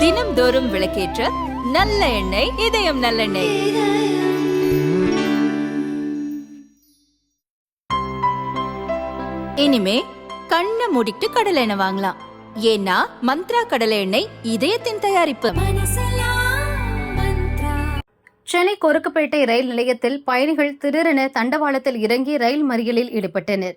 தினம்தோறும் விளக்கேற்ற நல்ல எண்ணெய் இதயம் நல்லெண்ணெய். இனிமே கண்ணை மூடிட்டு கடலை எண்ணெய் வாங்கலாம். ஏன்னா மந்த்ரா கடலை எண்ணெய் இதயத்தின் தயாரிப்பு. சென்னை கொருக்குப்பேட்டை ரயில் நிலையத்தில் பயணிகள் திடீரென தண்டவாளத்தில் இறங்கி ரயில் மறியலில் ஈடுபட்டனர்.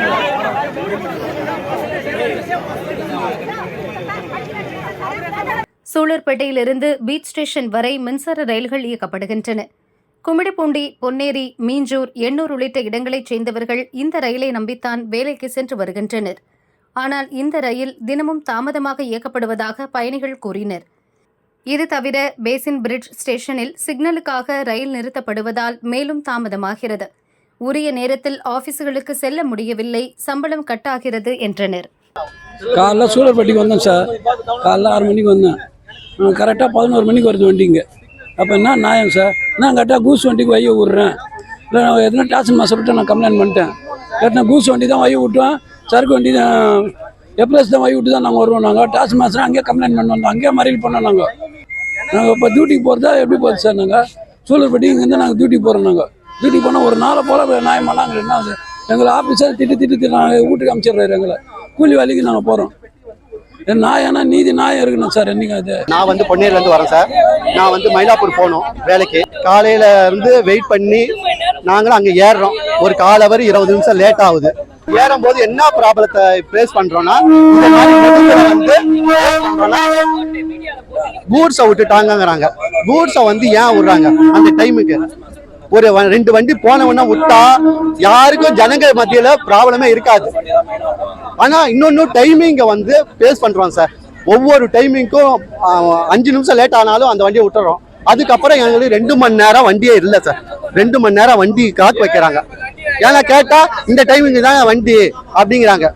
சூளூர்பேட்டையிலிருந்து பீச் ஸ்டேஷன் வரை மின்சார ரயில்கள் இயக்கப்படுகின்றன. கும்மிடிப்பூண்டி பொன்னேரி மீஞ்சூர் எண்ணூர் உள்ளிட்ட இடங்களைச் சேர்ந்தவர்கள் இந்த ரயிலை நம்பித்தான் வேலைக்கு சென்று வருகின்றனர். ஆனால் இந்த ரயில் தினமும் தாமதமாக இயக்கப்படுவதாக பயணிகள் கூறினர். இது தவிர பேசின் பிரிட்ஜ் ஸ்டேஷனில் சிக்னலுக்காக ரயில் நிறுத்தப்படுவதால் மேலும் தாமதமாகிறது. உரிய நேரத்தில் ஆபீஸ்களுக்கு செல்ல முடியவில்லை. சம்பளம் கட்டாகிறது என்றனர். காலைல சூழற்பட்டிக்கு வந்தேன் சார். காலைல ஆறு மணிக்கு வந்தேன். கரெக்டாக பதினோரு மணிக்கு வருது வண்டிங்க. அப்போ என்ன நியாயம் சார்? நான் கரெக்டாக கூஸ் வண்டிக்கு வைய விட்றேன். இல்லை நான் எதுனா டாக்ஸி விட்டு நான் கம்ப்ளைண்ட் பண்ணிட்டேன். கரெக்டாக கூஸ் வண்டி தான் வைய விட்டுவேன் சரக்கு வண்டி தான் எப்ரஸ் தான் வைய விட்டு தான் நாங்கள் வருவோம் நாங்கள் டாசன் மாஸ்டர் அங்கேயே கம்ப்ளைண்ட் பண்ணுவோம். வந்தோம் அங்கேயே மறியல் பண்ணோம் நாங்கள் நாங்கள் இப்போ டியூட்டிக்கு போகிறதா எப்படி போகுது சார் நாங்கள் சூழற்பட்டி இங்கேருந்து நாங்கள் டியூட்டிக்கு போகிறோம் நாங்கள் டியூட்டி போனால் ஒரு நாளை போல் நியாயம் பண்ணாங்க. என்ன ஆகுது எங்களை ஆஃபீஸர் திட்டு திட்டு திட்டு நாங்கள் வீட்டுக்கு அனுப்பிச்சிடுறாரு எங்களை. கூலி வேலைக்கு நாங்கள் போகிறோம் நாயனா நீதி நாயம் இருக்கணும் சார் என்னைக்கு அது. நான் வந்து பொன்னேரிலேருந்து வரேன் சார். நான் வந்து மயிலாப்பூர் போகணும் வேலைக்கு. காலையில இருந்து வெயிட் பண்ணி நாங்களும் அங்கே ஏறுறோம். ஒரு கால் அவர் இருபது நிமிஷம் லேட் ஆகுது. ஏறும் போது என்ன ப்ராப்ளத்தை ஃபேஸ் பண்றோம்னா இந்த மாதிரி வந்து கூட்ஸை விட்டுட்டாங்கிறாங்க கூட்ஸை வந்து ஏன் விடுறாங்க? அந்த டைமுக்கு ஒரு வ- ரெண்டு வண்டி போனவொன்னா விட்டா யாருக்கும் ஜனங்கள் மத்தியில ப்ராப்ளமே இருக்காது. ஆனா இன்னொன்னு டைமிங்க வந்து பேஸ் பண்றோம் சார் ஒவ்வொரு டைமிங்க்கும் அஞ்சு நிமிஷம் லேட் ஆனாலும் அந்த வண்டியை விட்டுறோம். அதுக்கப்புறம் எங்களுக்கு ரெண்டு மணி நேரம் வண்டியே இல்லை சார் ரெண்டு மணி நேரம் வண்டி காத்து வைக்கிறாங்க. ஏன்னா கேட்டா இந்த டைமிங் தான் வண்டி அப்படிங்கிறாங்க.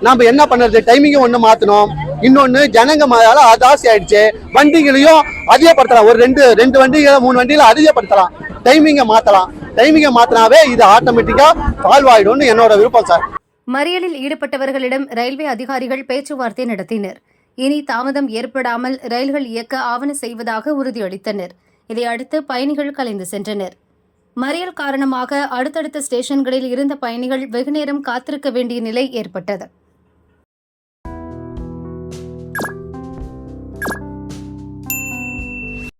நாம என்ன பண்றது? டைமிங்கும் ஒண்ணு மாத்தணும். இன்னொன்னு ஜனங்க மேல அதாசி ஆயிடுச்சு. வண்டிகளையும் அதிகப்படுத்தலாம். ஒரு ரெண்டு ரெண்டு வண்டிகளை மூணு வண்டிகளை அதிகப்படுத்தலாம். டைமிங்கை மாற்றலாம் டைமிங்கை மாற்றினாவே இது ஆட்டோமேட்டிக்காக சால்வ் என்னோட விருப்பம் சார். மறியலில் ஈடுபட்டவர்களிடம் ரயில்வே அதிகாரிகள் பேச்சுவார்த்தை நடத்தினர். இனி தாமதம் ஏற்படாமல் ரயில்கள் இயக்க ஆவண செய்வதாக உறுதியளித்தனர். இதையடுத்து பயணிகள் கலைந்து சென்றனர். மறியல் காரணமாக அடுத்தடுத்த ஸ்டேஷன்களில் இருந்த பயணிகள் வெகுநேரம் காத்திருக்க வேண்டிய நிலை ஏற்பட்டது.